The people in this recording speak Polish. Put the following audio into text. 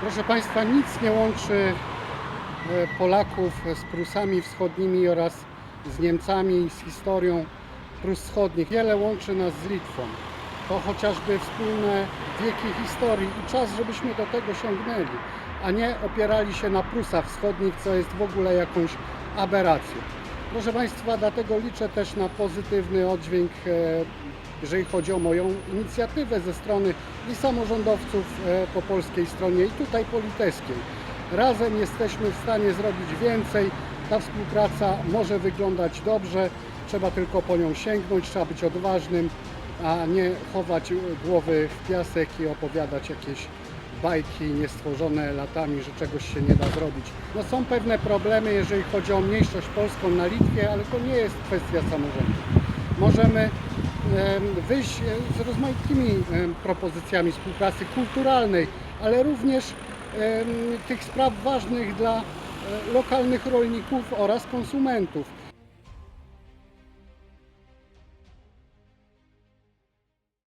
Proszę Państwa, nic nie łączy e, Polaków z Prusami Wschodnimi oraz z Niemcami, z historią Prus Wschodnich. Wiele łączy nas z Litwą. To chociażby wspólne wieki historii i czas, żebyśmy do tego sięgnęli, a nie opierali się na Prusach Wschodnich, co jest w ogóle jakąś aberracją. Proszę Państwa, dlatego liczę też na pozytywny oddźwięk, e, jeżeli chodzi o moją inicjatywę ze strony i samorządowców e, po polskiej stronie i tutaj po litewskiej. Razem jesteśmy w stanie zrobić więcej. Ta współpraca może wyglądać dobrze, trzeba tylko po nią sięgnąć, trzeba być odważnym, a nie chować głowy w piasek i opowiadać jakieś bajki niestworzone latami, że czegoś się nie da zrobić. No są pewne problemy, jeżeli chodzi o mniejszość polską na Litwie, ale to nie jest kwestia samorządu. Możemy em, wyjść z rozmaitymi propozycjami współpracy kulturalnej, ale również tych spraw ważnych dla e, lokalnych rolników oraz konsumentów.